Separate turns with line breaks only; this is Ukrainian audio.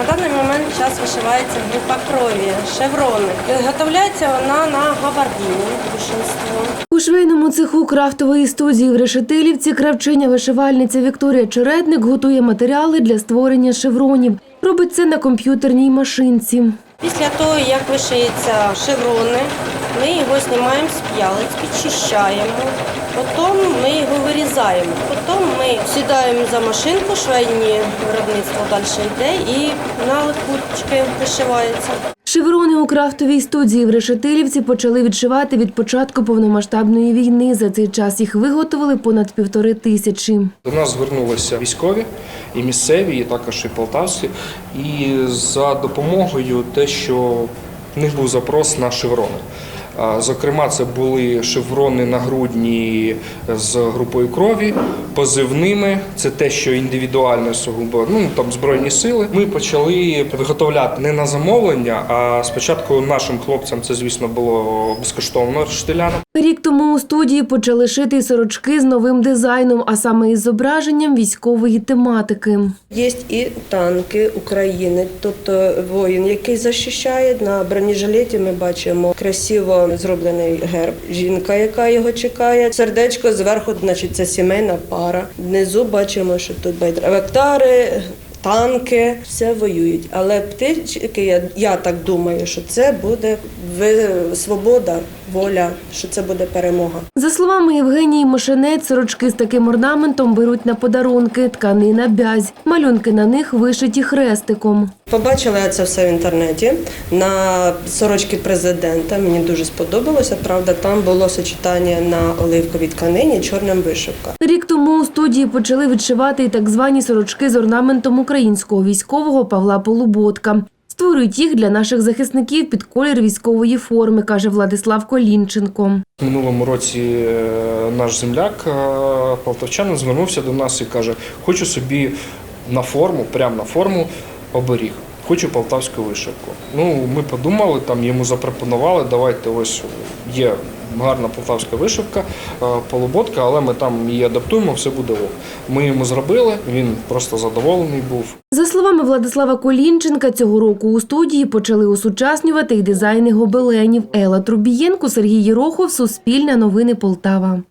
На даний момент час вишивається група крові, шеврони. Виготовляється вона на габардіні більшинство.
У швейному цеху крафтової студії в Решетилівці кравчиня вишивальниця Вікторія Чередник готує матеріали для створення шевронів. Робить це на комп'ютерній машинці.
Після того, як вишиється шеврони, ми його знімаємо з п'ялиць, підчищаємо. Потім ми його вирізаємо. Потім ми сідаємо за машинку, швейні виробництво далі йде і на липучки вишивається.
Шеврони у крафтовій студії в Решетилівці почали відшивати від початку повномасштабної війни. За цей час їх виготовили понад півтори тисячі.
До нас звернулися військові і місцеві, і також і полтавські. І за допомогою те, що в них був запрос на шеврони. Зокрема, це були шеврони нагрудні з групою крові, позивними. Це те, що індивідуально сугубо ну там збройні сили. Ми почали виготовляти не на замовлення, а спочатку нашим хлопцям це, звісно, було безкоштовно рештилянам.
Рік тому у студії почали шити сорочки з новим дизайном, а саме із зображенням військової тематики.
Є і танки України, тобто воїн, який захищає на бронежилеті. Ми бачимо красиво зроблений герб. Жінка, яка його чекає. Сердечко зверху, значить, це сімейна пара. Внизу бачимо, що тут байрактари, танки, все воюють. Але птички, я, я так думаю, що це буде ви- свобода, воля, що це буде перемога.
За словами Євгенії Мошенець, сорочки з таким орнаментом беруть на подарунки, тканина бязь. Малюнки на них вишиті хрестиком.
Побачила я це все в інтернеті на сорочки президента. Мені дуже сподобалося. Правда, там було сочетання на оливковій тканині, чорним вишивка.
Рік тому у студії почали відшивати і так звані сорочки з орнаментом українського військового Павла Полуботка. Створюють їх для наших захисників під колір військової форми, каже Владислав Колінченко.
В минулому році е, наш земляк е, полтавчанин звернувся до нас і каже: хочу собі на форму, прямо на форму оберіг. Хочу полтавську вишивку. Ну, ми подумали, там йому запропонували, давайте ось є гарна полтавська вишивка, е, полуботка, але ми там її адаптуємо, все буде ок. Ми йому зробили, він просто задоволений був.
За словами Владислава Колінченка, цього року у студії почали усучаснювати й дизайни гобеленів. Елла Трубієнко, Сергій Єрохов, Суспільне новини Полтава.